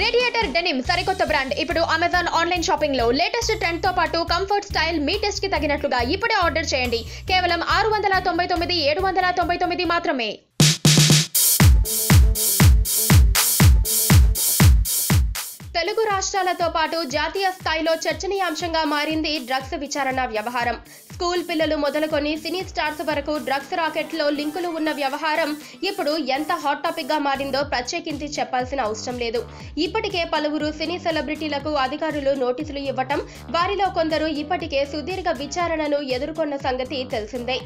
Radiator denim సరికొత్త brand ఇప్పుడు Amazon online షాపింగ్లో లేటెస్ట్ ట్రెండ్తో పాటు కంఫర్ట్ స్టైల్ మీ టెస్ట్కి తగినట్లుగా ఇప్పుడే ఆర్డర్ చేయండి. కేవలం ఆరు వందల తొంభై తొమ్మిది ఏడు వందల తొంభై తొమ్మిది మాత్రమే. తెలుగు రాష్ట్రాలతో పాటు జాతీయ స్థాయిలో చర్చనీయాంశంగా మారింది డ్రగ్స్ విచారణ వ్యవహారం. స్కూల్ పిల్లలు మొదలుకొని సినీ స్టార్స్ వరకు డ్రగ్స్ రాకెట్లో లింకులు ఉన్న వ్యవహారం ఇప్పుడు ఎంత హాట్ టాపిక్గా మారిందో ప్రత్యేకించి చెప్పాల్సిన అవసరం లేదు. ఇప్పటికే పలువురు సినీ సెలబ్రిటీలకు అధికారులు నోటీసులు ఇవ్వటం వారిలో కొందరు ఇప్పటికే సుదీర్ఘ విచారణను ఎదుర్కొన్న సంగతి తెలిసిందే.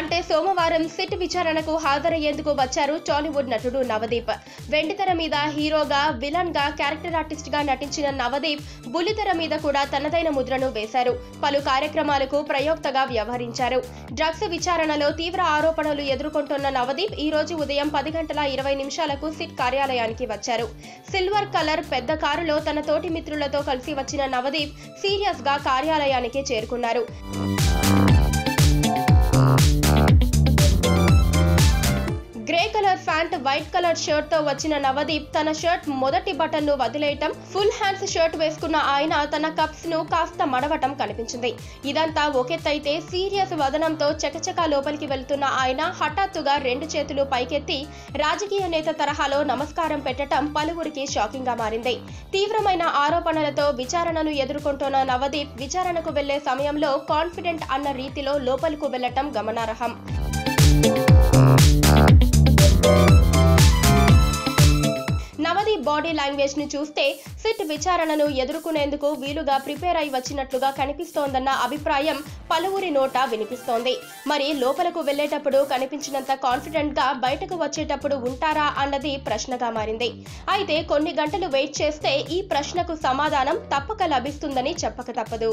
అంటే సోమవారం సిట్ విచారణకు హాజరయ్యేందుకు వచ్చారు టాలీవుడ్ నటుడు నవదీప్. వెండితెర మీద హీరోగా విలన్గా క్యారెక్టర్ ఆర్టిస్ట్గా నటించిన నవదీప్ బుల్లితెర మీద కూడా తనదైన ముద్రను వేశారు. పలు కార్యక్రమాలకు ప్రయోక్తగా వ్యవహరించారు. డ్రగ్స్ విచారణలో తీవ్ర ఆరోపణలు ఎదుర్కొంటున్న నవదీప్ ఈ రోజు ఉదయం పది గంటల ఇరవై నిమిషాలకు సిట్ కార్యాలయానికి వచ్చారు. సిల్వర్ కలర్ పెద్ద కారులో తన తోటి మిత్రులతో కలిసి వచ్చిన నవదీప్ సీరియస్గా కార్యాలయానికి చేరుకున్నారు. ప్యాంట్ వైట్ కలర్ షర్ట్తో వచ్చిన నవదీప్ తన షర్ట్ మొదటి బటన్ను వదిలేయటం ఫుల్ హ్యాండ్స్ షర్ట్ వేసుకున్న ఆయన తన కప్స్ను కాస్త మడవటం కనిపించింది. ఇదంతా ఒకెత్తైతే సీరియస్ వదనంతో చకచకా లోపలికి వెళ్తున్న ఆయన హఠాత్తుగా రెండు చేతులు పైకెత్తి రాజకీయ నేత తరహాలో నమస్కారం పెట్టడం పలువురికి షాకింగ్గా మారింది. తీవ్రమైన ఆరోపణలతో విచారణను ఎదుర్కొంటున్న నవదీప్ విచారణకు వెళ్ళే సమయంలో కాన్ఫిడెంట్ అన్న రీతిలో లోపలకు వెళ్ళటం గమనార్హం. నవదీప్ బాడీ లాంగ్వేజ్ను చూస్తే సిట్ విచారణను ఎదుర్కొనేందుకు వీలుగా ప్రిపేర్ అయి వచ్చినట్లుగా కనిపిస్తోందన్న అభిప్రాయం పలువురి నోట వినిపిస్తోంది. మరి లోపలకు వెళ్ళేటప్పుడు కనిపించినంత కాన్ఫిడెంట్గా బయటకు వచ్చేటప్పుడు ఉంటారా అన్నది ప్రశ్నగా మారింది. అయితే కొన్ని గంటలు వెయిట్ చేస్తే ఈ ప్రశ్నకు సమాధానం తప్పక లభిస్తుందని చెప్పక తప్పదు.